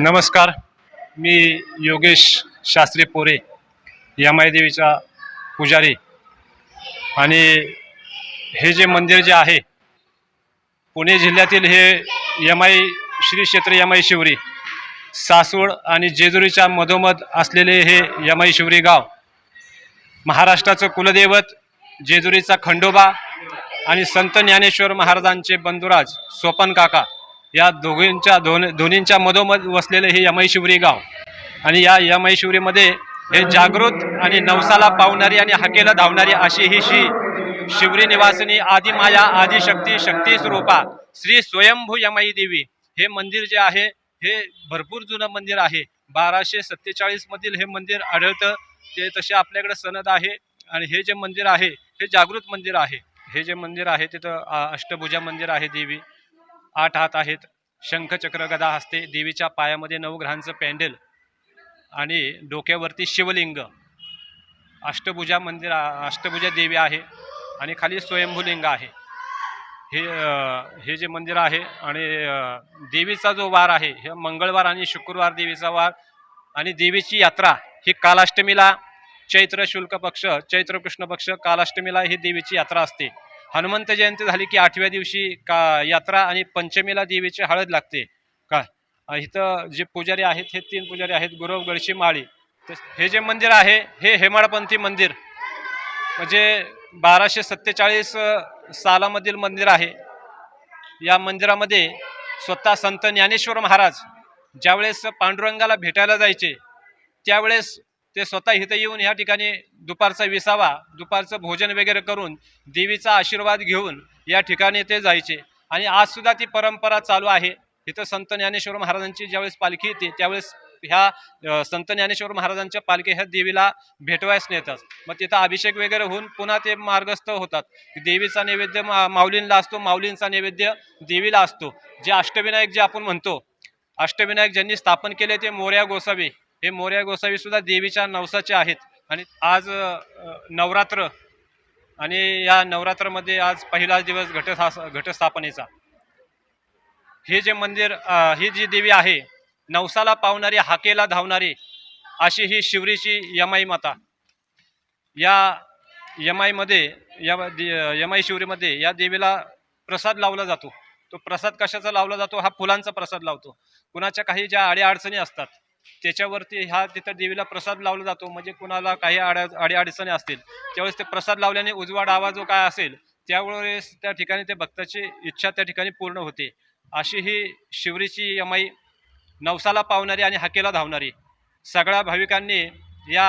नमस्कार. मी योगेश शास्त्री पोरे यमाई देवीचा पुजारी. आणि हे जे मंदिर जे आहे पुणे जिल्ह्यातील हे यमाई श्री क्षेत्र यमाई शिवरी सासूळ आणि जेजुरीच्या मधोमध असलेले हे यमाई शिवरी गाव महाराष्ट्राचं कुलदैवत जेजुरीचा खंडोबा आणि संत ज्ञानेश्वर महाराजांचे बंधुराज सोपन काका या दोघींच्या दोन दोन्हींच्या मधोमध वसलेले हे यमाई शिवरी गाव. आणि या यमाई शिवरीमध्ये हे जागृत आणि नवसाला पावणारी आणि हाकेला धावणारी अशी ही शी शिवरी निवासिनी आदिमाया आदिशक्ती शक्ती स्वरूपा श्री स्वयंभू यमाई देवी. हे मंदिर जे आहे हे भरपूर जुनं मंदिर आहे. बाराशे सत्तेचाळीसमधील हे मंदिर आढळतं. ते तसे आपल्याकडे सनद आहे आणि हे जे मंदिर आहे हे जागृत मंदिर आहे. हे जे मंदिर आहे तिथं अष्टभुजा मंदिर आहे देवी. आठ हात आहेत. शंखचक्र गदा असते देवीच्या पायामध्ये नवग्रहांचं पॅन्डल आणि डोक्यावरती शिवलिंग. अष्टभुजा मंदिर अष्टभुजा देवी आहे आणि खाली स्वयंभूलिंग आहे. हे हे जे मंदिर आहे आणि देवीचा जो वार आहे हे मंगळवार आणि शुक्रवार देवीचा वार आणि देवीची यात्रा ही कालाष्टमीला चैत्र शुल्क पक्ष चैत्र कृष्ण पक्ष कालाष्टमीला ही देवीची यात्रा असते. हनुमंत जयंती झाली की आठव्या दिवशी का यात्रा आणि पंचमीला देवीची हळद लागते? का? इथं जे पुजारी आहेत हे तीन पुजारी आहेत गुरव गळशी माळी. हे जे मंदिर आहे हे हेमाडपंथी मंदिर. म्हणजे बाराशे सत्तेचाळीस सालामधील मंदिर आहे. या मंदिरामध्ये स्वतः संत ज्ञानेश्वर महाराज ज्यावेळेस पांडुरंगाला भेटायला जायचे त्यावेळेस ते स्वतः इथं येऊन ह्या ठिकाणी दुपारचा विसावा दुपारचं भोजन वगैरे करून देवीचा आशीर्वाद घेऊन या ठिकाणी ते जायचे. आणि आजसुद्धा ती परंपरा चालू आहे. इथं संत ज्ञानेश्वर महाराजांची ज्यावेळेस पालखी येते त्यावेळेस ह्या संत ज्ञानेश्वर महाराजांच्या पालखी ह्या देवीला भेटवायस नेतात. मग तिथं अभिषेक वगैरे होऊन पुन्हा ते मार्गस्थ होतात. देवीचा नैवेद्य मा माऊलींला असतो माऊलींचा नैवेद्य देवीला असतो. जे अष्टविनायक जे आपण म्हणतो अष्टविनायक ज्यांनी स्थापन केले ते मोर्या गोसावी. हे मोर्या गोसावी सुद्धा देवीच्या नवसाचे आहेत. आणि आज नवरात्र आणि या नवरात्रमध्ये आज पहिला दिवस घटस्था घटस्थापनेचा. हे जे मंदिर ही जी देवी आहे नवसाला पावणारी हाकेला धावणारी अशी ही शिवरीची यमाई माता. या यमाईमध्ये या यमाई शिवरीमध्ये या देवीला प्रसाद लावला जातो. तो प्रसाद कशाचा लावला जातो? हा फुलांचा प्रसाद लावतो. कुणाच्या काही ज्या अडीअडचणी असतात त्याच्यावरती ह्या तिथं देवीला प्रसाद लावला जातो. म्हणजे कुणाला काही अड अडीअडचणी असतील त्यावेळेस ते प्रसाद लावल्याने उजवा डावा जो काय असेल त्यावेळेस त्या ठिकाणी ते भक्ताची इच्छा त्या ठिकाणी पूर्ण होते. अशी ही शिवरीची यमाई नवसाला पावणारी आणि हाकेला धावणारी सगळ्या भाविकांनी या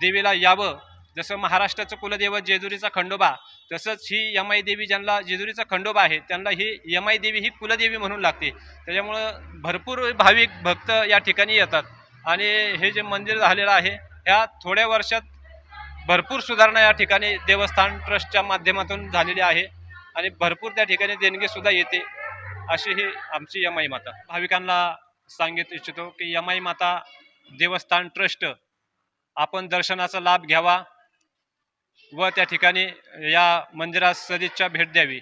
देवीला यावं जसं महाराष्ट्राचं कुलदैवत जेजुरीचा खंडोबा तसंच ही यमाई देवी ज्यांना जेजुरीचा खंडोबा आहे त्यांना ही यमाई देवी ही कुलदेवी म्हणून लागते. त्याच्यामुळं भरपूर भाविक भक्त या ठिकाणी येतात. आणि हे जे मंदिर झालेलं आहे ह्या थोड्या वर्षात भरपूर सुधारणा या ठिकाणी देवस्थान ट्रस्टच्या माध्यमातून झालेली आहे. आणि भरपूर त्या ठिकाणी देणगीसुद्धा येते अशी ही आमची यमाई माता. भाविकांना सांगित इच्छितो की यमाई माता देवस्थान ट्रस्ट आपण दर्शनाचा लाभ घ्यावा. व त्या ठिकाणी या मंदिरास सदिच्छा भेट द्यावी.